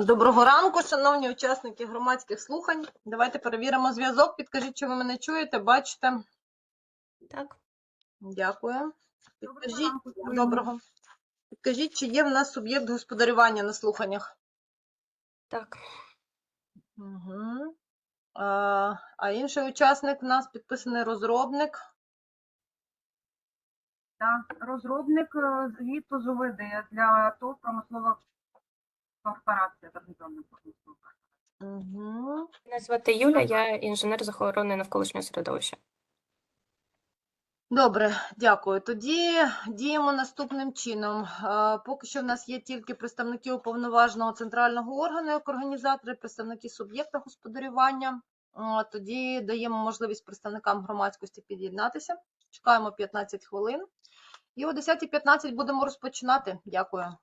Доброго ранку, шановні учасники громадських слухань. Давайте перевіримо зв'язок. Підкажіть, чи ви мене чуєте, бачите. Так, Дякую. Підкажіть, ранку, чуємо. доброго. Підкажіть, чи є в нас суб'єкт господарювання на слуханнях? так, Угу. А, а інший учасник в нас підписаний розробник. Так, розробник е, звіту з УВД для ТОВ промислова корпорація організована промислова. Угу. мене звати Юля, я інженер з охорони навколишнього середовища. Добре, дякую. Тоді діємо наступним чином. Е, Поки що в нас є тільки представники уповноваженого центрального органу як організатори, представники суб'єкта господарювання. Е, Тоді даємо можливість представникам громадськості під'єднатися. Чекаємо 15 хвилин. І о 10.15 будемо розпочинати. Дякую.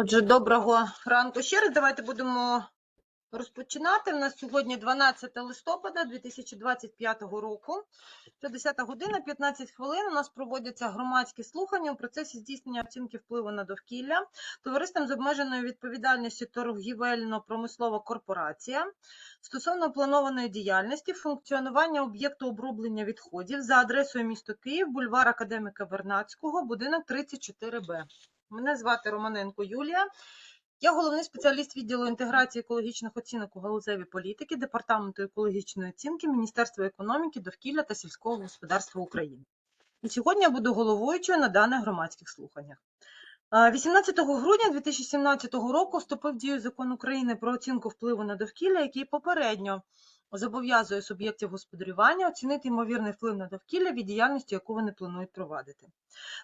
Отже, доброго ранку ще раз. Давайте будемо розпочинати. У нас сьогодні 12 листопада 2025 року. Це 10 година, 15 хвилин. У нас проводяться громадські слухання у процесі здійснення оцінки впливу на довкілля товариством з обмеженою відповідальністю торгівельно-промислова корпорація стосовно планованої діяльності функціонування об'єкту оброблення відходів за адресою місто Київ, бульвар Академіка Вернадського, будинок 34Б. Мене звати Романенко Юлія. Я головний спеціаліст відділу інтеграції екологічних оцінок у галузевій політики Департаменту екологічної оцінки Міністерства економіки, довкілля та сільського господарства України. І сьогодні я буду головуючою на даних громадських слуханнях. А, 18 грудня 2017 року вступив в дію закон України про оцінку впливу на довкілля, який попередньо зобов'язує суб'єктів господарювання оцінити ймовірний вплив на довкілля від діяльності, яку вони планують провадити.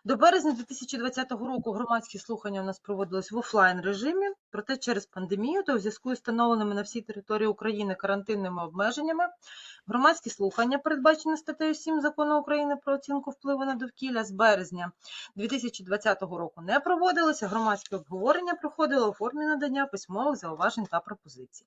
До березня 2020 року громадські слухання у нас проводились в офлайн режимі, проте через пандемію та у зв'язку з встановленими на всій території України карантинними обмеженнями громадські слухання, передбачені статтею 7 закону України про оцінку впливу на довкілля з березня 2020 року не проводилися. Громадське обговорення проходило у формі надання письмових зауважень та пропозицій.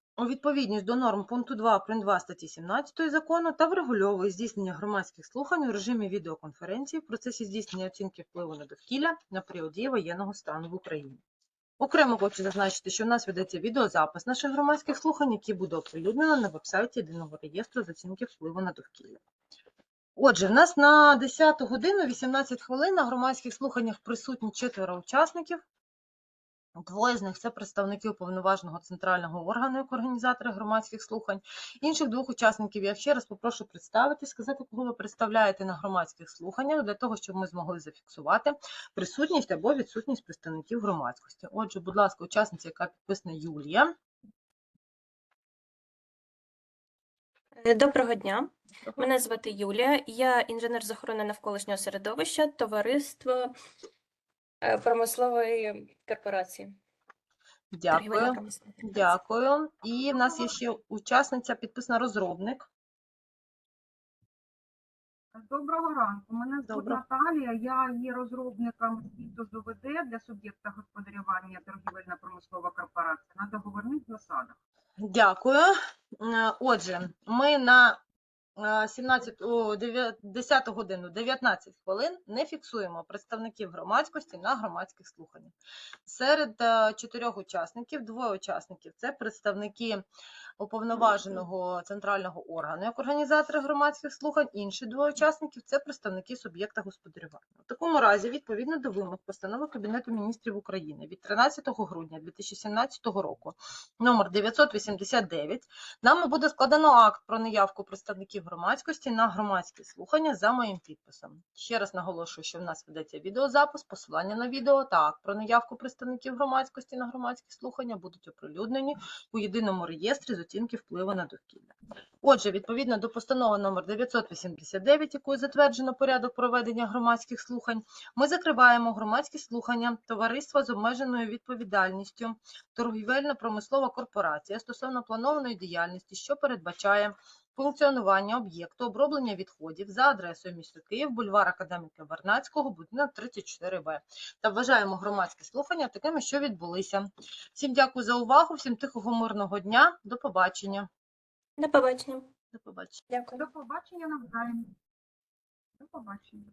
у відповідність до норм пункту 2 прим. 2 статті 17 закону та врегульовує здійснення громадських слухань у режимі відеоконференції в процесі здійснення оцінки впливу на довкілля на період дії воєнного стану в Україні. Окремо хочу зазначити, що в нас ведеться відеозапис наших громадських слухань, які буде оприлюднено на вебсайті єдиного реєстру з оцінки впливу на довкілля. Отже, в нас на 10 годину 18 хвилин на громадських слуханнях присутні четверо учасників. Двоє з них це представники уповноваженого центрального органу як організатори громадських слухань. Інших двох учасників я ще раз попрошу представити, сказати, кого ви представляєте на громадських слуханнях, для того, щоб ми змогли зафіксувати присутність або відсутність представників громадськості. Отже, будь ласка, учасниця, яка підписана Юлія. Е, Доброго дня. Мене звати Юлія. Я інженер з охорони навколишнього середовища, товариство промислової корпорації. Дякую. Дякую. І в нас є ще учасниця, підписана розробник. Доброго ранку. Мене звуть Наталія. Я є розробником звіту з ОВД для суб'єкта господарювання торгівельна промислова корпорація на договорних засадах. Дякую. Е, Отже, ми на е, 17, о, 9 10 годину 19 хвилин не фіксуємо представників громадськості на громадських слуханнях. Серед е, чотирьох учасників, двоє учасників це представники уповноваженого центрального органу як організатори громадських слухань, інші двоє учасників це представники суб'єкта господарювання. У такому разі, відповідно до вимог постанови Кабінету міністрів України від 13 грудня 2017 року, номер 989, нами буде складено акт про неявку представників громадськості на громадські слухання за моїм підписом. Ще раз наголошую, що в нас ведеться відеозапис, посилання на відео та акт про неявку представників громадськості на громадські слухання будуть оприлюднені у єдиному реєстрі з оцінки впливу на довкілля. Отже, відповідно до постанови номер 989, якою затверджено порядок проведення громадських слухань, ми закриваємо громадські слухання товариства з обмеженою відповідальністю торгівельно-промислова корпорація стосовно планованої діяльності, що передбачає функціонування об'єкту оброблення відходів за адресою місто Київ, бульвар Академіка Вернацького, будинок 34В. Та вважаємо громадські слухання такими, що відбулися. Всім дякую за увагу, всім тихого мирного дня. До побачення. До побачення. До побачення. Дякую. До побачення навзаєм. До побачення.